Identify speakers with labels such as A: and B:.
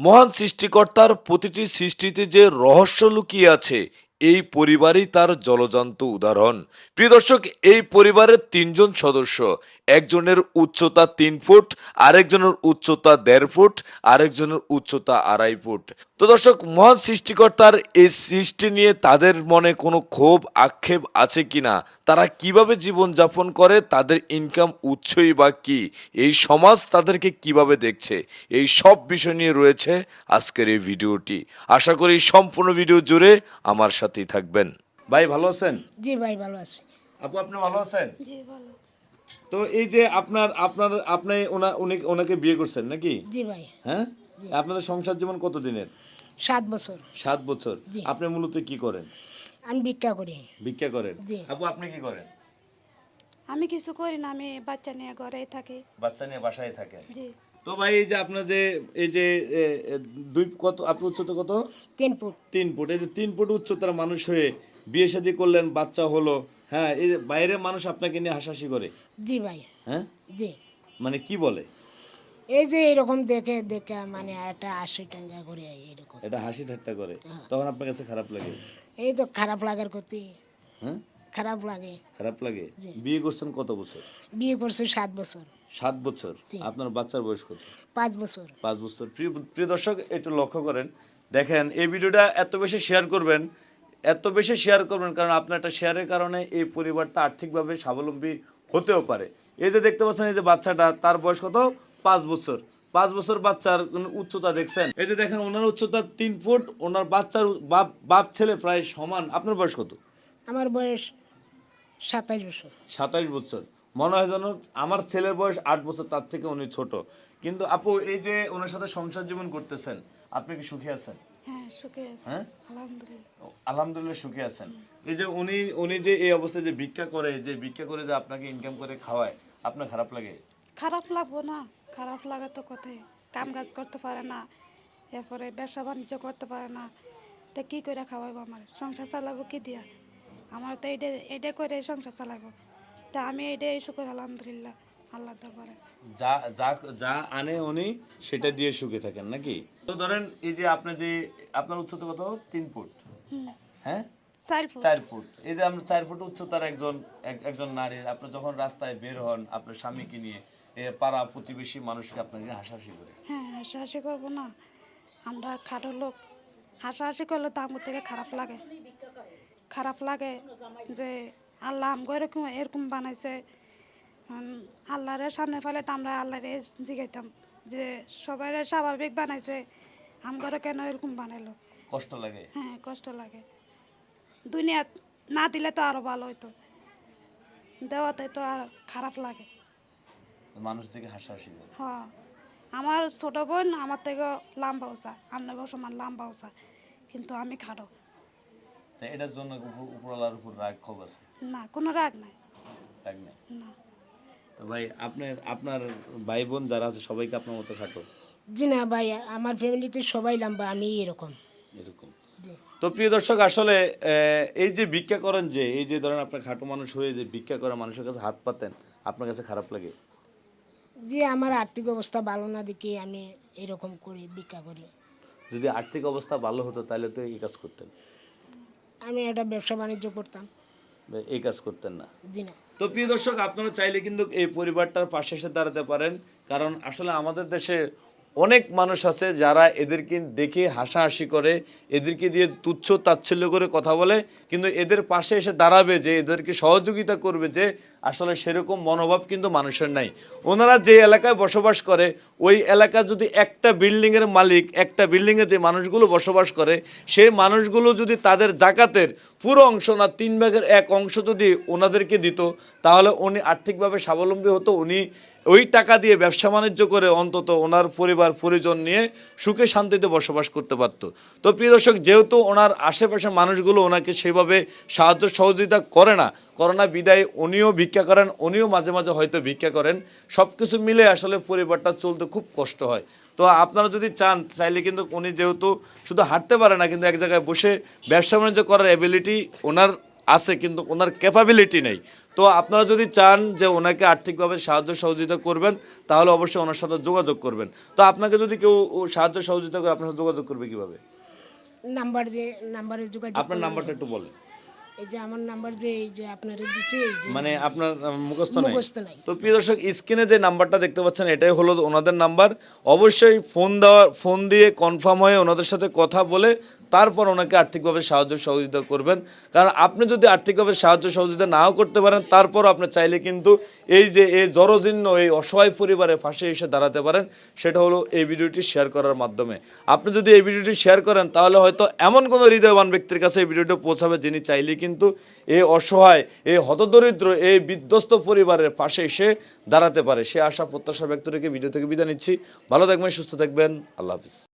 A: মহান সৃষ্টিকর্তার প্রতিটি সৃষ্টিতে যে রহস্য লুকিয়ে আছে, এই পরিবারই তার জলজান্ত উদাহরণ। প্রিয় দর্শক, এই পরিবারের তিনজন সদস্য একজনের উচ্চতা তিন ফুট আরেকজনের উচ্চতা দেড় ফুট আরেকজনের উচ্চতা আড়াই ফুট। তো দর্শক মহান সৃষ্টিকর্তার এই সৃষ্টি নিয়ে তাদের মনে কোনো ক্ষোভ আক্ষেপ আছে কিনা? তারা কীভাবে জীবন যাপন করে? তাদের ইনকাম উৎসই বা কি? এই সমাজ তাদেরকে কীভাবে দেখছে? এই সব বিষয় নিয়ে রয়েছে আজকের এই ভিডিওটি। আশা করি সম্পূর্ণ ভিডিও জুড়ে আমার সাথেই থাকবেন। ভাই ভালো আছেন?
B: জি ভাই ভালো আছি।
A: আপু আপনি ভালো আছেন?
C: জি ভালো।
A: তো এই যে আপনার আপনার আপনি ওনা উনি ওনাকে বিয়ে করছেন নাকি?
B: জি ভাই।
A: হ্যাঁ? আপনাদের সংসার জীবন কত দিনের
B: সাত বছর।
A: সাত বছর। আপনি মূলত কি করেন?
B: আমি ভিক্ষা করি।
A: ভিক্ষা করেন? আপু আপনি কি করেন?
C: আমি কিছু করি না আমি বাচ্চা নিয়ে ঘরেই থাকি।
A: বাচ্চা নিয়ে বাসায় থাকেন?
C: জি।
A: তো ভাই এই যে আপনার যে এই যে দুই কত আপনি উচ্চতা কত?
B: তিন ফুট।
A: তিন ফুট। এই যে তিন ফুট উচ্চতার মানুষ হয়ে বিয়ে শাদী করলেন বাচ্চা হলো হ্যাঁ এই বাইরের মানুষ আপনাকে নিয়ে হাসাহাসি করে।
B: জি ভাই।
A: হ্যাঁ?
B: জি।
A: মানে কি বলে?
B: এই যে এরকম দেখে দেখে মানে একটা টাকা করে এরকম।
A: এটা হাসি ঠাট্টা করে। তখন আপনার কাছে খারাপ লাগে?
B: এই তো খারাপ লাগার ক্ষতি।
A: হ্যাঁ?
B: খারাপ লাগে।
A: খারাপ লাগে? বিয়ে করছেন কত বছর?
B: বিয়ে করছি সাত বছর।
A: সাত বছর? আপনার বাচ্চার বয়স কত?
B: পাঁচ বছর।
A: পাঁচ বছর। প্রিয় দর্শক একটু লক্ষ্য করেন। দেখেন এই ভিডিওটা এত বেশি শেয়ার করবেন এত বেশি শেয়ার করবেন কারণ আপনার একটা শেয়ারের কারণে এই পরিবারটা আর্থিকভাবে স্বাবলম্বী হতেও পারে। এই যে দেখতে পাচ্ছেন এই যে বাচ্চাটা তার বয়স কত? পাঁচ বছর। পাঁচ বছর বাচ্চার উচ্চতা দেখছেন? এই যে দেখেন ওনার উচ্চতা তিন ফুট ওনার বাচ্চার বাপ বাপ ছেলে প্রায় সমান। আপনার বয়স কত?
B: আমার বয়স সাতাশ বছর।
A: সাতাইশ বছর। মনে হয় যেন আমার ছেলের বয়স আট বছর তার থেকে উনি ছোট। কিন্তু আপু এই যে ওনার সাথে সংসার জীবন করতেছেন আপনি কি সুখী আছেন?
C: হ্যাঁ সুখে আছি।
A: হ্যাঁ?
C: আলহামদুলিল্লাহ।
A: আলহামদুলিল্লাহ সুখী আছেন। এই যে উনি উনি যে এই অবস্থায় যে ভিক্ষা করে যে ভিক্ষা করে যে আপনাকে ইনকাম করে খাওয়ায় আপনার খারাপ লাগে?
C: খারাপ লাগবো না খারাপ লাগা তো কোথায় কাম কাজ করতে পারে না এরপরে ব্যবসা বাণিজ্য করতে পারে না। তা কি করে খাওয়াবো আমার? সংসার চালাবো কি দিয়া? আমার তো এইটা এটা করে সংসার চালাবো। তা আমি এইটাই শুকুর আলহামদুলিল্লাহ। আল্লাহ পারে
A: যা যা যা আনে উনি সেটা দিয়ে সুখে থাকেন নাকি? তো ধরেন এই যে আপনি যে আপনার উচ্চতা কত? তিন ফুট। হ্যাঁ?
C: চার ফুট।
A: এই যে আপনার চার ফুট উচ্চতার একজন একজন নারী আপনি যখন রাস্তায় বের হন আপনার স্বামীকে নিয়ে পাড়া প্রতিবেশী মানুষকে আপনাকে হাসাহাসি করে।
C: হ্যাঁ হাসাহাসি করব না। আমরা খাটো লোক। হাসাহাসি করলে তো আমার থেকে খারাপ লাগে। খারাপ লাগে যে আল্লাহ আমগো এরকম এরকম বানাইছে। উম, আল্লাহরের সামনে ফেলে তো আমরা আল্লাহরে জিগাইতাম যে সবাই স্বাভাবিক বানাইছে আমগরে কেন এরকম বানাইলো?
A: কষ্ট লাগে।
C: হ্যাঁ কষ্ট লাগে। দুনিয়া না দিলে তো আরও ভালো হইতো। দেওয়াতে তো আর খারাপ লাগে।
A: মানুষ থেকে হাসাহাসি
C: হ্যাঁ আমার ছোট বোন আমার থেকে লম্বা উঁচা আপনাকেও সমান লম্বা উঁচা কিন্তু আমি খাটো।
A: এটার জন্য উপর- উপরওয়ালার উপর রাগ ক্ষোভ আছে?
C: না কোনো রাগ নাই।
A: রাগ নেই?
C: না।
A: তো ভাই আপনার আপনার ভাই বোন যারা আছে সবাইকে আপনার মতো খাটো
B: জি না ভাই আমার ফ্যামিলিতে সবাই লম্বা আমি এরকম।
A: এরকম। তো প্রিয় দর্শক আসলে এই যে ভিক্ষা করেন যে এই যে ধরেন আপনার খাটো মানুষ হয়ে যে ভিক্ষা করে মানুষের কাছে হাত পাতেন আপনার কাছে খারাপ লাগে?
B: যে আমার আর্থিক অবস্থা ভালো না দেখে আমি এরকম করি ভিক্ষা করি।
A: যদি আর্থিক অবস্থা ভালো হতো তাহলে তো এই কাজ করতেন।
B: আমি একটা ব্যবসা বাণিজ্য করতাম।
A: এই কাজ করতেন না। তো প্রিয় দর্শক আপনারা চাইলে কিন্তু এই পরিবারটার পাশে এসে দাঁড়াতে পারেন কারণ আসলে আমাদের দেশে অনেক মানুষ আছে যারা এদেরকে দেখে হাসাহাসি করে, এদেরকে দিয়ে তুচ্ছ তাচ্ছিল্য করে কথা বলে, কিন্তু এদের পাশে এসে দাঁড়াবে যে এদেরকে সহযোগিতা করবে যে আসলে সেরকম মনোভাব কিন্তু মানুষের নাই। ওনারা যে এলাকায় বসবাস করে, ওই এলাকা যদি একটা বিল্ডিংয়ের মালিক, একটা বিল্ডিংয়ে যে মানুষগুলো বসবাস করে সেই মানুষগুলো যদি তাদের জাকাতের পুরো অংশ না, তিন ভাগের এক অংশ যদি ওনাদেরকে দিত, তাহলে উনি আর্থিকভাবে স্বাবলম্বী হতো, উনি ওই টাকা দিয়ে ব্যবসা বাণিজ্য করে অন্তত ওনার পরিবার, পরিজন নিয়ে সুখে শান্তিতে বসবাস করতে পারতো। তো প্রিয় দর্শক, যেহেতু ওনার আশেপাশের মানুষগুলো ওনাকে সেভাবে সাহায্য সহযোগিতা করে না, করোনা বিদায় উনিও ভিক্ষা করেন, উনিও মাঝে মাঝে হয়তো ভিক্ষা করেন সব কিছু মিলে আসলে পরিবারটা চলতে খুব কষ্ট হয়। তো আপনারা যদি চান, চাইলে কিন্তু উনি যেহেতু শুধু হাঁটতে পারে না, কিন্তু এক জায়গায় বসে ব্যবসা বাণিজ্য করার অ্যাবিলিটি ওনার আছে, কিন্তু ওনার ক্যাপাবিলিটি নেই। তো আপনারা যদি চান যে ওনাকে আর্থিকভাবে সাহায্য সহযোগিতা করবেন তাহলে অবশ্যই ওনার সাথে যোগাযোগ করবেন। তো আপনাকে যদি কেউ সাহায্য সহযোগিতা করে আপনার সাথে যোগাযোগ করবে কীভাবে?
B: নাম্বার যে নাম্বারে যোগাযোগ
A: আপনার নাম্বারটা একটু বলেন।
B: এই যে আমার নাম্বার যে এই যে আপনারা দিছে এই যে
A: মানে আপনার মুখস্থ নাই?
B: মুখস্থ নাই।
A: তো প্রিয় দর্শক স্ক্রিনে যে নাম্বারটা দেখতে পাচ্ছেন এটাই হলো ওনাদের নাম্বার। অবশ্যই ফোন দেওয়ার ফোন দিয়ে কনফার্ম হয়ে ওনাদের সাথে কথা বলে তারপর ওনাকে আর্থিকভাবে সাহায্য সহযোগিতা করবেন। কারণ আপনি যদি আর্থিকভাবে সাহায্য সহযোগিতা নাও করতে পারেন তারপর আপনি চাইলে কিন্তু এই যে এই জরজীর্ণ, এই অসহায় পরিবারের পাশে এসে দাঁড়াতে পারেন, সেটা হলো এই ভিডিওটি শেয়ার করার মাধ্যমে। আপনি যদি এই ভিডিওটি শেয়ার করেন, তাহলে হয়তো এমন কোনো হৃদয়বান ব্যক্তির কাছে এই ভিডিওটি পৌঁছাবে যিনি চাইলে কিন্তু এই অসহায় এই হতদরিদ্র এই বিধ্বস্ত পরিবারের পাশে এসে দাঁড়াতে পারে। সে আশা, প্রত্যাশা ব্যক্ত ভিডিও থেকে বিদায় নিচ্ছি। ভালো থাকবেন, সুস্থ থাকবেন। আল্লাহ হাফিজ।